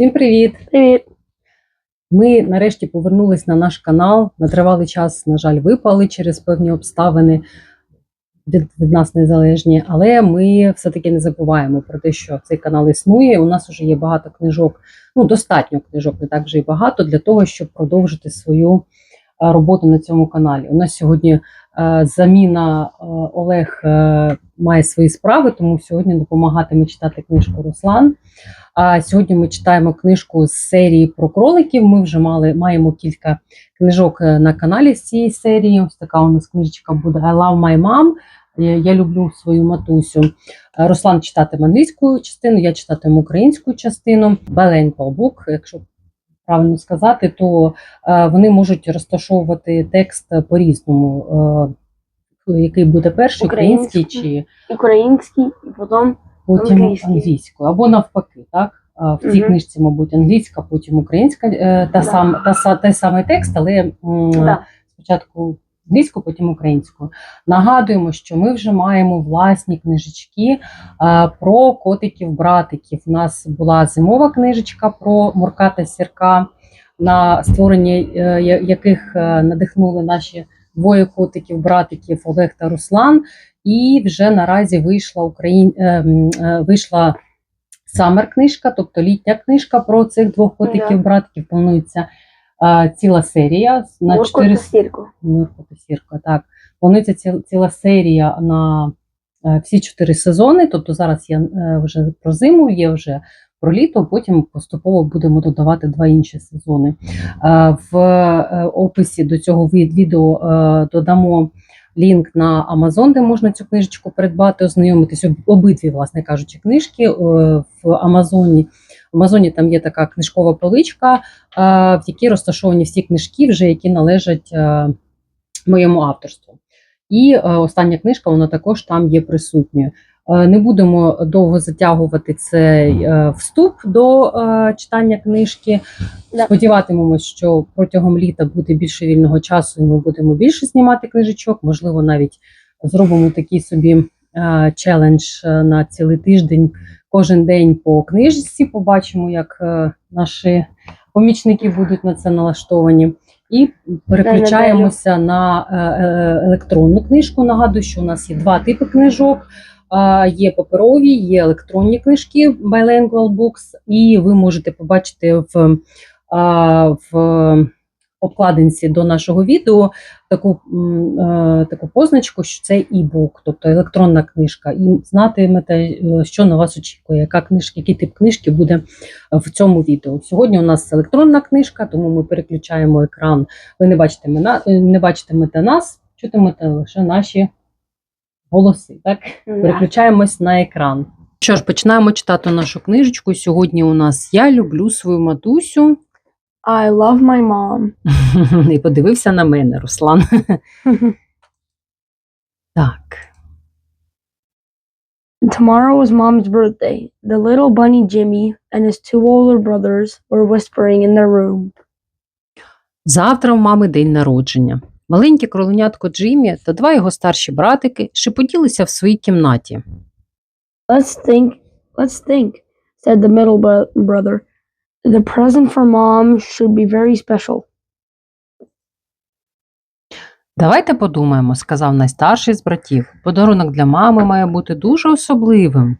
Всім привіт! Привіт. Ми нарешті повернулись на наш канал. На тривалий час, на жаль, випали через певні обставини від, від нас незалежні, але ми все-таки не забуваємо про те, що цей канал існує. У нас вже є багато книжок, ну достатньо книжок, не так вже і багато для того, щоб продовжити свою роботу на цьому каналі. У нас сьогодні заміна е, Олег е, має свої справи, тому сьогодні допомагатиме читати книжку Руслан. А сьогодні ми читаємо книжку з серії про кроликів. Ми вже мали маємо кілька книжок е, на каналі з цієї серії. Ось така у нас книжечка буде I love my mom. Я люблю свою матусю. Е, Руслан читатиме англійську частину, я читатиму українську частину. Bilingual book, якщо правильно сказати, то е, вони можуть розташовувати текст по-різному. Е, який буде перший, український Український. чи Український, і потім потім Англійський. англійською, або навпаки, так? В цій угу. книжці, мабуть, англійська, потім українська, е, та Да. сам, та, та, той самий текст, але м, да. спочатку англійську, потім українську. Нагадуємо, що ми вже маємо власні книжечки про котиків-братиків. У нас була зимова книжечка про Мурка та Сірка, на створення е, яких е, надихнули наші двоє котиків-братиків Олег та Руслан. І вже наразі вийшла Україн... е, е, вийшла самер книжка, тобто літня книжка про цих двох котиків-братиків. Планується ціла серія на Мурку чотири та стірку. Мурку та Сірка, так. Планується ціла, ціла серія на е, всі чотири сезони. Тобто зараз є е, вже про зиму, є вже про літо, потім поступово будемо додавати два інші сезони. В е, описі до цього відео додамо лінк на Amazon, де можна цю книжечку придбати, ознайомитись об- обидві, власне кажучи, книжки в Амазоні. В Амазоні там є така книжкова поличка, е, в якій розташовані всі книжки, вже які належать е, моєму авторству. І е, остання книжка, вона також там є присутньою. Не будемо довго затягувати цей вступ до читання книжки. Сподіватимемось, що протягом літа буде більше вільного часу, і ми будемо більше знімати книжечок. Можливо, навіть зробимо такий собі челендж на цілий тиждень, кожен день по книжці. Побачимо, як е, наші помічники будуть на це налаштовані. І переключаємося на е, е, електронну книжку. Нагадую, що у нас є два типи книжок. Є паперові, є електронні книжки Bilingual Books, і ви можете побачити в, в обкладинці до нашого відео таку, е, таку позначку, що це e-book, тобто електронна книжка, і знатимете, е, що на вас очікує, яка книжка, який тип книжки буде в цьому відео. Сьогодні у нас електронна книжка, тому ми переключаємо екран. Ви не бачитиме на не бачитимете нас, чутимете лише наші голоси. Так переключаємось на екран. Що ж, починаємо читати нашу книжечку. Сьогодні у нас я люблю свою матусю. I love my mom. І подивився на мене, Руслан. Так. Tomorrow was mom's birthday. The little bunny Jimmy and his two older brothers were whispering in their room. Завтра в мами день народження. Маленьке кроленятко Джиммі та два його старші братики шепотілися в своїй кімнаті. Let's think. Let's think, said the middle brother. The present for mom should be very special. Давайте подумаємо, сказав найстарший з братів. Подарунок для мами має бути дуже особливим.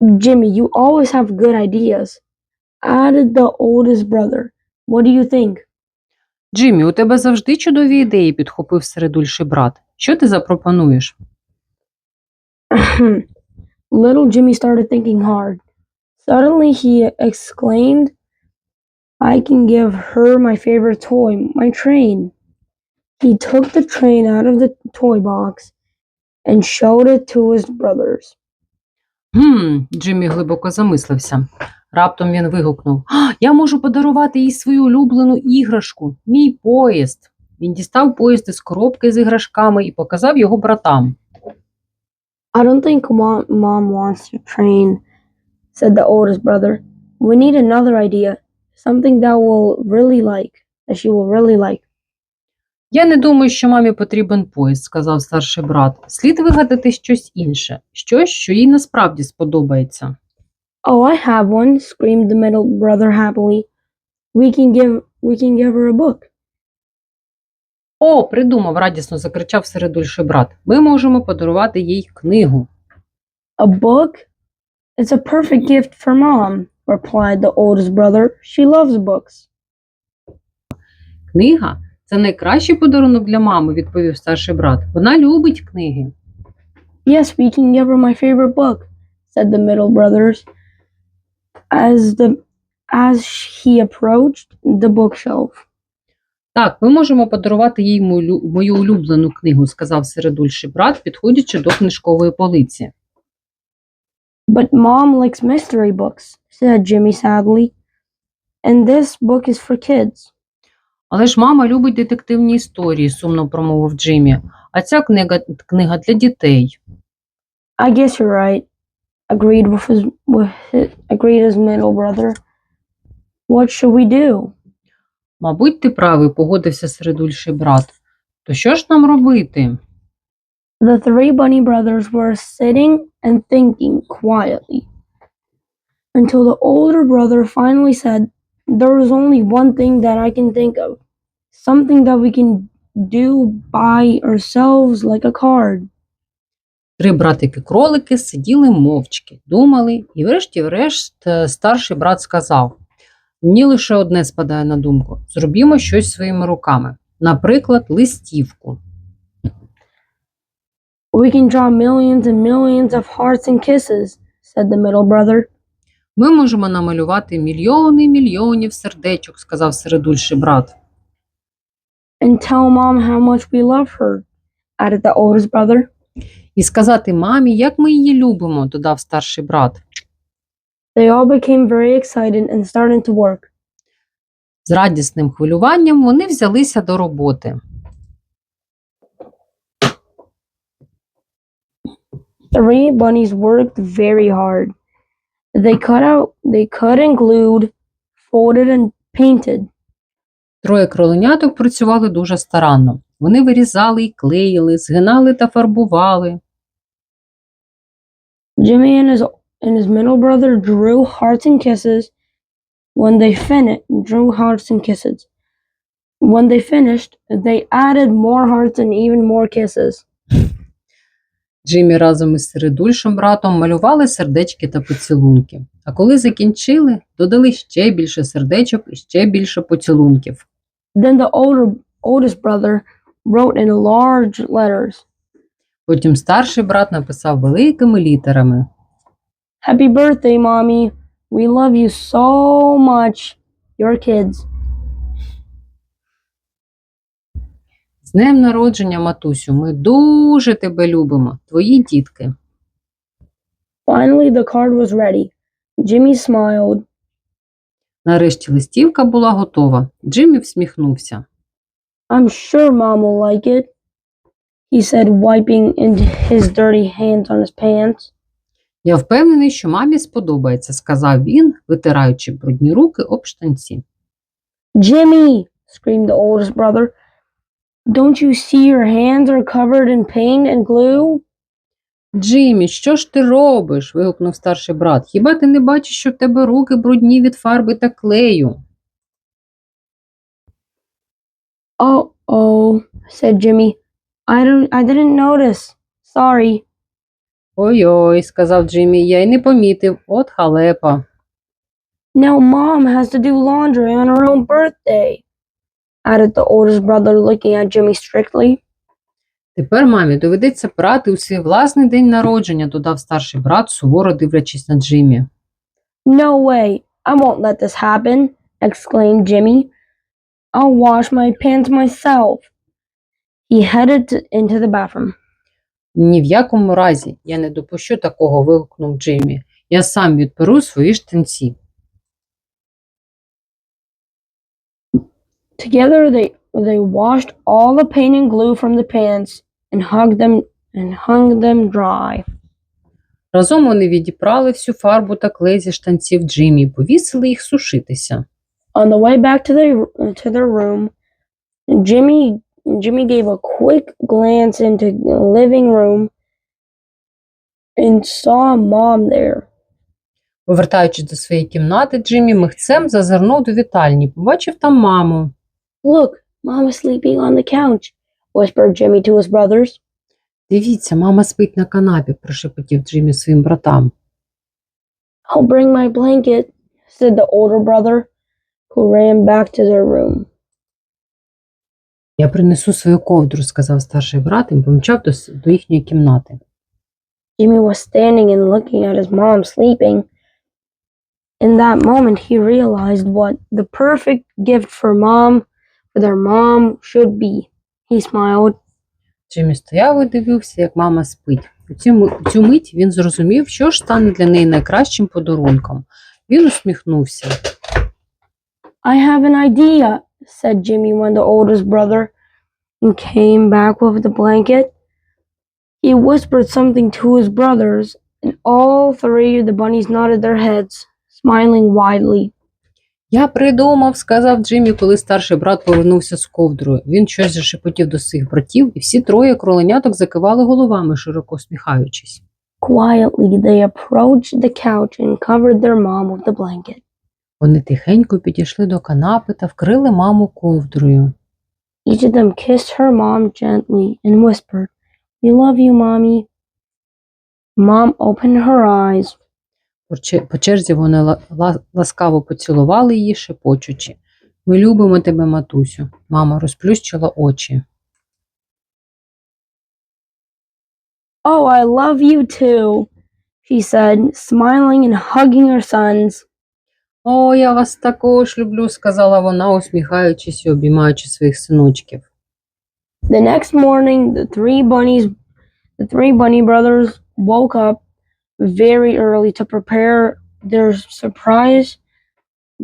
Jimmy, you always have good ideas, added the oldest brother. What do you think? Джиммі, у тебе завжди чудові ідеї, підхопив середульший брат. Що ти запропонуєш? Little Jimmy started thinking hard. Suddenly he exclaimed, I can give her my favorite toy, my train. He took the train out of the toy box and showed it to his brothers. Гм, Джиммі глибоко замислився. Раптом він вигукнув: «А, Я можу подарувати їй свою улюблену іграшку, мій поїзд. Він дістав поїзд із коробки з іграшками і показав його братам. I don't think mom, mom wants a train, said the oldest brother. We need another idea, something that will really like, that she will really like. Я не думаю, що мамі потрібен поїзд, сказав старший брат. Слід вигадати щось інше, щось, що їй насправді сподобається. Oh, I have one, screamed the middle brother happily. We can give we can give her a book. О, придумав, радісно закричав середульший брат. Ми можемо подарувати їй книгу. A book? It's a perfect gift for mom, replied the oldest brother. She loves books. Книга це найкращий подарунок для мами, відповів старший брат. Вона любить книги. Yes, we can give her my favorite book, said the middle brothers as the as he approached the bookshelf. Так, ми можемо подарувати їй мою, улюблену книгу, сказав середульший брат, підходячи до книжкової полиці. But mom likes mystery books, said Jimmy sadly. And this book is for kids. Але ж мама любить детективні історії, сумно промовив Джиммі. А ця книга, книга для дітей. I guess you're right, agreed with his, with his, agreed his middle brother. What should we do? Мабуть, ти правий, погодився середульший брат. То що ж нам робити? The three bunny brothers were sitting and thinking quietly until the older brother finally said, There is only one thing that I can think of. Something that we can do by ourselves like a card. Три братики-кролики сиділи мовчки, думали, і врешті-врешт е, старший брат сказав: Мені лише одне спадає на думку: зробімо щось своїми руками, наприклад, листівку. We can draw millions and millions of hearts and kisses, said the middle brother. Ми можемо намалювати мільйони і мільйонів сердечок, сказав середульший брат. And tell mom how much we love her, added the oldest brother. І сказати мамі, як ми її любимо, додав старший брат. They all became very excited and started to work. З радісним хвилюванням вони взялися до роботи. Three bunnies worked very hard. They cut out, they cut and glued, folded and painted. Троє кроленяток працювали дуже старанно. Вони вирізали і клеїли, згинали та фарбували. Jimmy and his and his middle brother drew hearts and kisses. When they finished, drew hearts and kisses. When they finished, they added more hearts and even more kisses. Джиммі разом із середульшим братом малювали сердечки та поцілунки. А коли закінчили, додали ще більше сердечок і ще більше поцілунків. Then the older oldest brother wrote in large letters, Потім старший брат написав великими літерами: "Happy birthday, mommy! We love you so much. Your kids." З днем народження, матусю, ми дуже тебе любимо, твої дітки. Finally, the card was ready. Jimmy smiled. Нарешті листівка була готова. Джиммі всміхнувся. I'm sure mom will like it, he said, wiping his dirty hands on his pants. Я впевнений, що мамі сподобається, сказав він, витираючи брудні руки об штанці. Jimmy, screamed the oldest brother, don't you see your hands are covered in paint and glue? Джиммі, що ж ти робиш? вигукнув старший брат. Хіба ти не бачиш, що в тебе руки брудні від фарби та клею? Oh, oh, said Jimmy. I don't, I didn't notice. Sorry. Ой-ой, сказав Джиммі, я й не помітив. От халепа. Now mom has to do laundry on her own birthday, added the oldest brother, looking at Jimmy strictly. Тепер мамі доведеться прати у свій власний день народження, додав старший брат, суворо дивлячись на Джиммі. No way. I won't let this happen, exclaimed Jimmy. I'll wash my pants myself. He headed into the bathroom. Ні в якому разі я не допущу такого, вигукнув Джиммі. Я сам відперу свої штанці. Together they they washed all the paint and glue from the pants and hugged them and hung them dry. Разом вони відіпрали всю фарбу та клей зі штанців Джиммі і повісили їх сушитися. On the way back to their to their room, Jimmy Jimmy gave a quick glance into the living room and saw mom there. Повертаючись до своєї кімнати, Джиммі михцем зазирнув до вітальні, побачив там маму. Look, Mom is sleeping on the couch, whispered Jimmy to his brothers. Дивіться, мама спить на канапі, прошепотів Джиммі своїм братам. I'll bring my blanket, said the older brother, who ran back to their room. Я принесу свою ковдру, сказав старший брат і помчав до, с- до їхньої кімнати. Jimmy was standing and looking at his mom sleeping. In that moment, he realized what the perfect gift for mom, their mom, should be. He smiled. Джиммі стояв і дивився, як мама спить. У цю, цю мить він зрозумів, що ж стане для неї найкращим подарунком. Він усміхнувся. I have an idea, said Jimmy when the oldest brother came back with the blanket. He whispered something to his brothers, and all three of the bunnies nodded their heads, smiling widely. Я придумав, сказав Джиммі, коли старший брат повернувся з ковдрою. Він щось зашепотів до своїх братів, і всі троє кроленяток закивали головами, широко усміхаючись. Quietly, they approached the couch and covered their mom with the blanket. Вони тихенько підійшли до канапи та вкрили маму ковдрою. Each of them kissed her mom gently and whispered, We love you, Mommy. Mom opened her eyes. По черзі вони ла- ла- ласкаво поцілували її, шепочучи. Ми любимо тебе, матусю. Мама розплющила очі. Oh, I love you too, she said, smiling and hugging her sons. О, я вас також люблю, сказала вона, усміхаючись і обіймаючи своїх синочків. The next morning, the three bunnies, the three bunny brothers woke up very early to prepare their surprise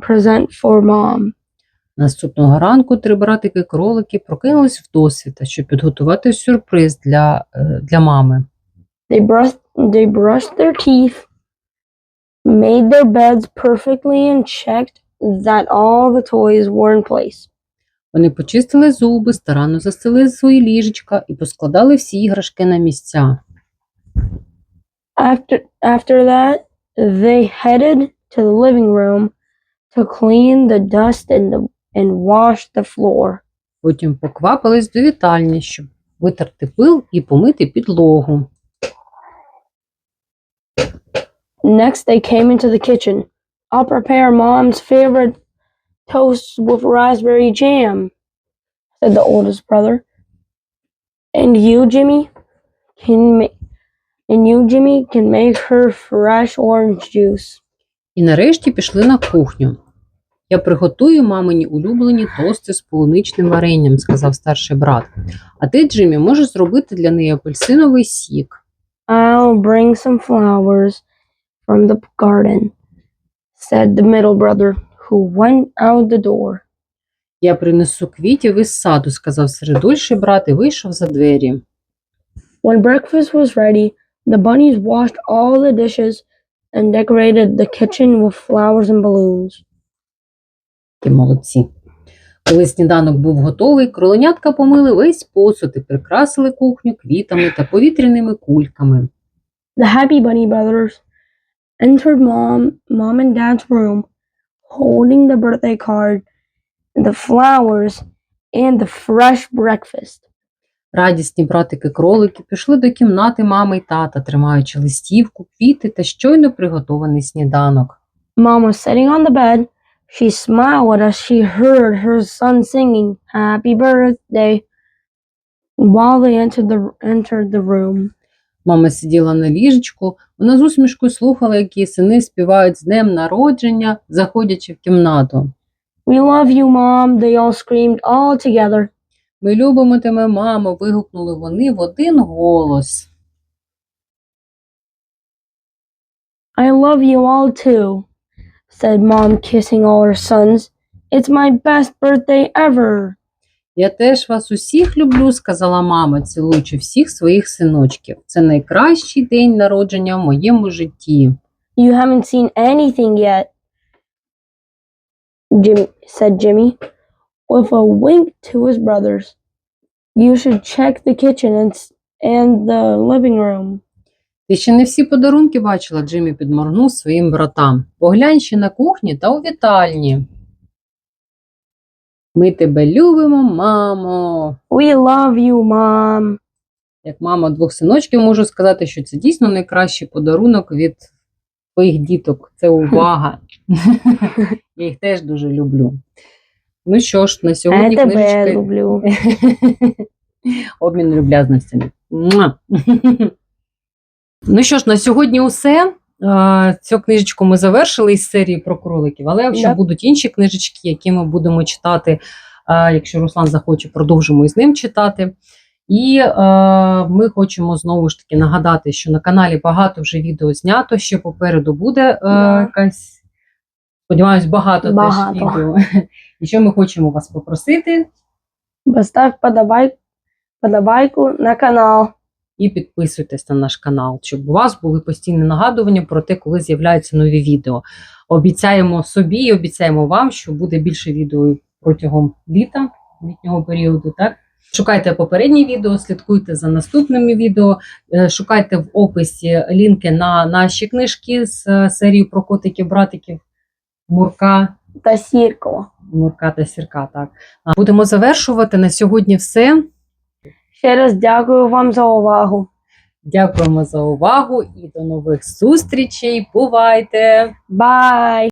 present for mom. Наступного ранку три братики кролики прокинулись в досвіта, щоб підготувати сюрприз для, е, для мами. They brushed, they brushed their teeth, made their beds perfectly, and checked that all the toys were in place. Вони почистили зуби, старанно застели свої ліжечка і поскладали всі іграшки на місця. After after that, they headed to the living room to clean the dust and the and wash the floor. Потім поквапились до вітальні, щоб витерти пил і помити підлогу. Next, they came into the kitchen. I'll prepare Mom's favorite toast with raspberry jam, said the oldest brother. And you, Jimmy, can ma- And you, Jimmy, can make her fresh orange juice. І нарешті пішли на кухню. Я приготую мамині улюблені тости з полуничним варенням, сказав старший брат. А ти, Джиммі, можеш зробити для неї апельсиновий сік. I'll bring some flowers from the garden, said the middle brother, who went out the door. Я принесу квітів із саду, сказав середульший брат і вийшов за двері. When breakfast was ready, the bunnies washed all the dishes and decorated the kitchen with flowers and balloons. Які молодці. Коли сніданок був готовий, кроленятка помили весь посуд і прикрасили кухню квітами та повітряними кульками. The happy bunny brothers entered mom, mom and dad's room, holding the birthday card, the flowers, and the fresh breakfast. Радісні братики-кролики пішли до кімнати мами й тата, тримаючи листівку, квіти та щойно приготований сніданок. Mom was sitting on the bed. She smiled as she heard her son singing "Happy Birthday" while they entered the entered the room. Мама сиділа на ліжечку, вона з усмішкою слухала, як її сини співають з днем народження, заходячи в кімнату. We love you, Mom, they all screamed all together. Ми любимо тебе, мамо, вигукнули вони в один голос. I love you all too, said Mom, kissing all her sons. It's my best birthday ever. Я теж вас усіх люблю, сказала мама, цілуючи всіх своїх синочків. Це найкращий день народження в моєму житті. You haven't seen anything yet, Jim said Jimmy, with a wink to his brothers. You should check the kitchen and, and the living room. Ти ще не всі подарунки бачила, Джиммі підморгнув своїм братам. Поглянь ще на кухні та у вітальні. Ми тебе любимо, мамо. We love you, mom. Як мама двох синочків, можу сказати, що це дійсно найкращий подарунок від твоїх діток. Це увага. Я їх теж дуже люблю. Ну що ж, на Я сьогодні тебе книжечки люблю. обмін люб'язностями. Ну що ж, на сьогодні усе. Цю книжечку ми завершили із серії про кроликів, але якщо Да. будуть інші книжечки, які ми будемо читати, якщо Руслан захоче, продовжимо із ним читати. І е, ми хочемо знову ж таки нагадати, що на каналі багато вже відео знято, ще попереду буде е, якась, сподіваюсь, багато, Багато. теж відео. І що ми хочемо вас попросити, Поставь подобай... подобайку на канал. і підписуйтесь на наш канал, щоб у вас були постійні нагадування про те, коли з'являються нові відео. Обіцяємо собі і обіцяємо вам, що буде більше відео протягом літа, літнього періоду. Так? Шукайте попередні відео, слідкуйте за наступними відео, е, шукайте в описі лінки на наші книжки з е, серії про котиків, братиків, Мурка, Та сірко. Мурка та Сірка. Так. Будемо завершувати. На сьогодні все. Ще раз дякую вам за увагу. Дякуємо за увагу і до нових зустрічей. Бувайте! Бай!